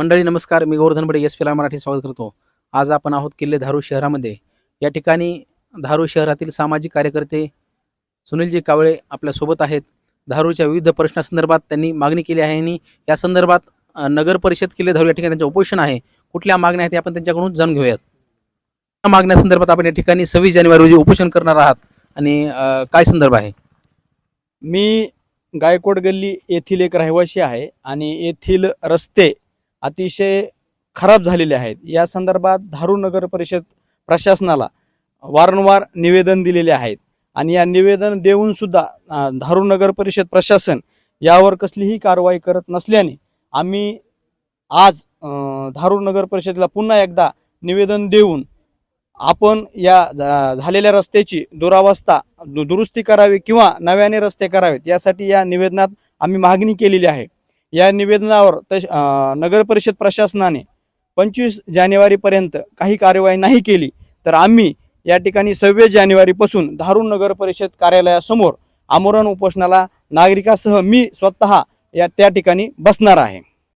मंडळी नमस्कार. मी गोवर्धन बडे एस पीला मराठी स्वागत करतो. आज आपण आहोत किल्ले धारू शहरामध्ये. या ठिकाणी धारू शहरातील सामाजिक कार्यकर्ते सुनीलजी कावळे आपल्यासोबत आहेत. धारूच्या विविध प्रश्नासंदर्भात त्यांनी मागणी केली आहे आणि या संदर्भात नगर परिषद किल्ले धारू या ठिकाणी त्यांचे उपोषण आहे. कुठल्या मागण्या आहेत ते आपण त्यांच्याकडून जाणून घेऊयात. या मागण्यासंदर्भात आपण या ठिकाणी सव्वीस जानेवारी रोजी उपोषण करणार आहात. आणि काय संदर्भ आहे? मी गायकोट गल्ली येथील एक रहिवासी आहे आणि येथील रस्ते अतिशय खराब झालेले आहेत. या संदर्भात धारू नगर परिषद प्रशासनाला वारंवार निवेदन दिलेले आहेत. आणि या निवेदन देऊन सुद्धा धारू नगर परिषद प्रशासन यावर कसलीही कारवाई करत नसल्याने आम्ही आज धारू नगर परिषदेला पुन्हा एकदा निवेदन देऊन आपण या झा- झालेल्या रस्त्याची दुरावस्था दु- दुरुस्ती करावी किंवा नव्याने रस्ते करावेत यासाठी या निवेदनात आम्ही मागणी केलेली आहे. या निवेदनावर तश नगर परिषद प्रशासनाने पंचवीस जानेवारीपर्यंत काही कार्यवाही नाही केली तर आम्ही या ठिकाणी सव्वीस जानेवारीपासून धारूर नगर परिषद कार्यालयासमोर आमरण उपोषणाला नागरिकासह मी स्वतः या त्या ठिकाणी बसणार आहे.